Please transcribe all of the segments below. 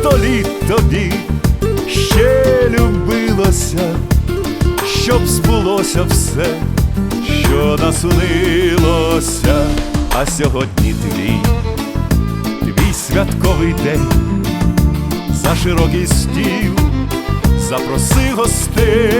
щоб століт тобі ще любилося, щоб збулося все, що наснилося, а сьогодні твій, твій святковий день. За широкий стіл, запроси гостей,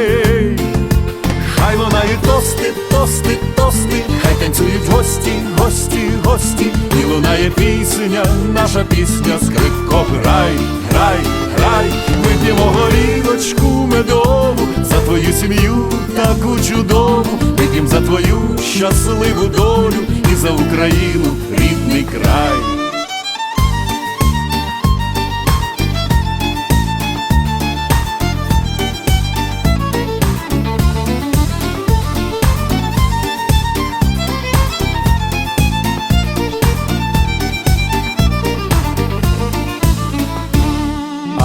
пісня, наша пісня, скрипко, грай, грай, грай, вип'ємо горілочку медову за твою сім'ю таку чудову, вип'ємо за твою щасливу долю і за Україну рідний край.